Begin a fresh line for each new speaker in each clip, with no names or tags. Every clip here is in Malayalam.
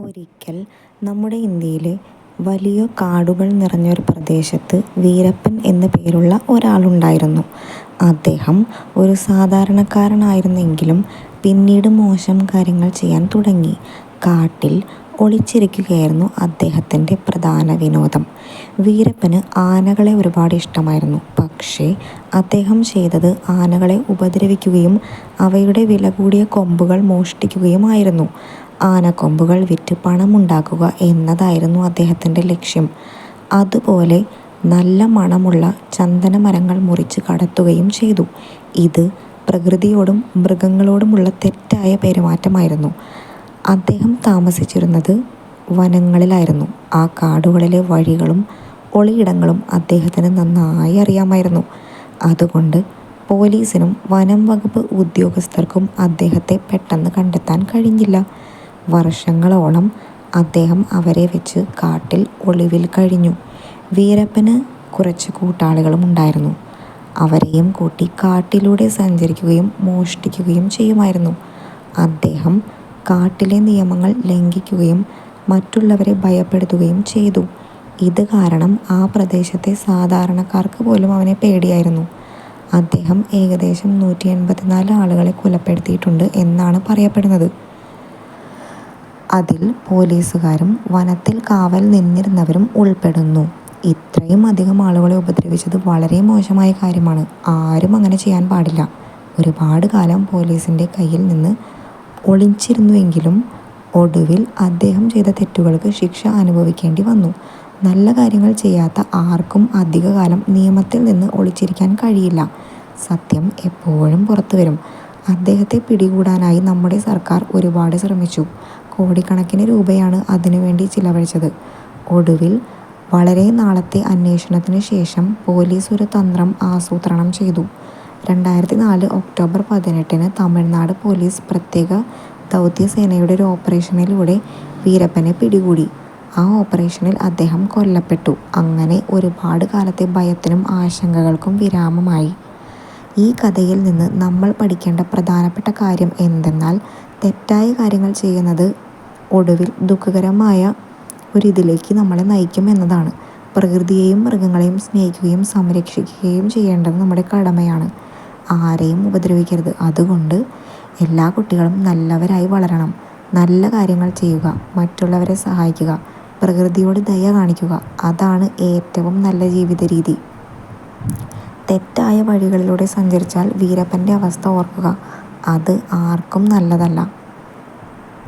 ഒരിക്കൽ നമ്മുടെ ഇന്ത്യയിലെ വലിയ കാടുകൾ നിറഞ്ഞൊരു പ്രദേശത്ത് വീരപ്പൻ എന്ന പേരുള്ള ഒരാളുണ്ടായിരുന്നു. അദ്ദേഹം ഒരു സാധാരണക്കാരനായിരുന്നെങ്കിലും പിന്നീട് മോശം കാര്യങ്ങൾ ചെയ്യാൻ തുടങ്ങി. കാട്ടിൽ ഒളിച്ചിരിക്കുകയായിരുന്നു അദ്ദേഹത്തിന്റെ പ്രധാന വിനോദം. വീരപ്പന് ആനകളെ ഒരുപാട് ഇഷ്ടമായിരുന്നു. പക്ഷേ അദ്ദേഹം ചെയ്തത് ആനകളെ ഉപദ്രവിക്കുകയും അവയുടെ വില കൂടിയ കൊമ്പുകൾ മോഷ്ടിക്കുകയുമായിരുന്നു. ആനക്കൊമ്പുകൾ വിറ്റ് പണമുണ്ടാക്കുക എന്നതായിരുന്നു അദ്ദേഹത്തിന്റെ ലക്ഷ്യം. അതുപോലെ നല്ല മണമുള്ള ചന്ദന മരങ്ങൾ മുറിച്ച് കടത്തുകയും ചെയ്തു. ഇത് പ്രകൃതിയോടും മൃഗങ്ങളോടുമുള്ള തെറ്റായ പെരുമാറ്റമായിരുന്നു. അദ്ദേഹം താമസിച്ചിരുന്നത് വനങ്ങളിലായിരുന്നു. ആ കാടുകളിലെ വഴികളും ഒളിയിടങ്ങളും അദ്ദേഹത്തിന് നന്നായി അറിയാമായിരുന്നു. അതുകൊണ്ട് പോലീസിനും വനം വകുപ്പ് ഉദ്യോഗസ്ഥർക്കും അദ്ദേഹത്തെ പെട്ടെന്ന് കണ്ടെത്താൻ കഴിഞ്ഞില്ല. വർഷങ്ങളോളം അദ്ദേഹം അവരെ വെച്ച് കാട്ടിൽ ഒളിവിൽ കഴിഞ്ഞു. വീരപ്പന് കുറച്ച് കൂട്ടാളികളും ഉണ്ടായിരുന്നു. അവരെയും കൂട്ടി കാട്ടിലൂടെ സഞ്ചരിക്കുകയും മോഷ്ടിക്കുകയും ചെയ്യുമായിരുന്നു. അദ്ദേഹം കാട്ടിലെ നിയമങ്ങൾ ലംഘിക്കുകയും മറ്റുള്ളവരെ ഭയപ്പെടുത്തുകയും ചെയ്തു. ഇത് കാരണം ആ പ്രദേശത്തെ സാധാരണക്കാർക്ക് പോലും അവനെ പേടിയായിരുന്നു. അദ്ദേഹം ഏകദേശം നൂറ്റി എൺപത്തിനാല് ആളുകളെ കൊലപ്പെടുത്തിയിട്ടുണ്ട് എന്നാണ് പറയപ്പെടുന്നത്. അതിൽ പോലീസുകാരും വനത്തിൽ കാവൽ നിന്നിരുന്നവരും ഉൾപ്പെടുന്നു. ഇത്രയും അധികം ആളുകളെ ഉപദ്രവിച്ചത് വളരെ മോശമായ കാര്യമാണ്. ആരും അങ്ങനെ ചെയ്യാൻ പാടില്ല. ഒരുപാട് കാലം പോലീസിന്റെ കയ്യിൽ നിന്ന് ഒളിച്ചിരുന്നുവെങ്കിലും ഒടുവിൽ അദ്ദേഹം ചെയ്ത തെറ്റുകൾക്ക് ശിക്ഷ അനുഭവിക്കേണ്ടി വന്നു. നല്ല കാര്യങ്ങൾ ചെയ്യാത്ത ആർക്കും അധികകാലം നിയമത്തിൽ നിന്ന് ഒളിച്ചിരിക്കാൻ കഴിയില്ല. സത്യം എപ്പോഴും പുറത്തു വരും അദ്ദേഹത്തെ പിടികൂടാനായി നമ്മുടെ സർക്കാർ ഒരുപാട് ശ്രമിച്ചു. കോടിക്കണക്കിന് രൂപയാണ് അതിനുവേണ്ടി ചിലവഴിച്ചത്. ഒടുവിൽ വളരെ നാളത്തെ അന്വേഷണത്തിന് ശേഷം പോലീസ് ഒരു തന്ത്രം ആസൂത്രണം ചെയ്തു. രണ്ടായിരത്തിനാല് ഒക്ടോബർ പതിനെട്ടിന് തമിഴ്നാട് പോലീസ് പ്രത്യേക ദൗത്യസേനയുടെ ഒരു ഓപ്പറേഷനിലൂടെ വീരപ്പനെ പിടികൂടി. ആ ഓപ്പറേഷനിൽ അദ്ദേഹം കൊല്ലപ്പെട്ടു. അങ്ങനെ ഒരുപാട് കാലത്തെ ഭയത്തിനും ആശങ്കകൾക്കും വിരാമമായി. ഈ കഥയിൽ നിന്ന് നമ്മൾ പഠിക്കേണ്ട പ്രധാനപ്പെട്ട കാര്യം എന്തെന്നാൽ തെറ്റായ കാര്യങ്ങൾ ചെയ്യുന്നത് ഒടുവിൽ ദുഃഖകരമായ ഒരിതിലേക്ക് നമ്മളെ നയിക്കും എന്നതാണ്. പ്രകൃതിയെയും മൃഗങ്ങളെയും സ്നേഹിക്കുകയും സംരക്ഷിക്കുകയും ചെയ്യേണ്ടത് നമ്മുടെ കടമയാണ്. ആരെയും ഉപദ്രവിക്കരുത്. അതുകൊണ്ട് എല്ലാ കുട്ടികളും നല്ലവരായി വളരണം. നല്ല കാര്യങ്ങൾ ചെയ്യുക. മറ്റുള്ളവരെ സഹായിക്കുക. പ്രകൃതിയോട് ദയ കാണിക്കുക. അതാണ് ഏറ്റവും നല്ല ജീവിത രീതി തെറ്റായ വഴികളിലൂടെ സഞ്ചരിച്ചാൽ വീരപ്പന്റെ അവസ്ഥ ഓർക്കുക. അത് ആർക്കും നല്ലതല്ല.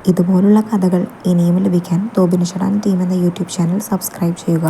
ഇതുപോലുള്ള കഥകൾ ഇനിയും ലഭിക്കാൻ തോബിനിഷടാൻ ടീം എന്ന യൂട്യൂബ് ചാനൽ സബ്സ്ക്രൈബ് ചെയ്യുക.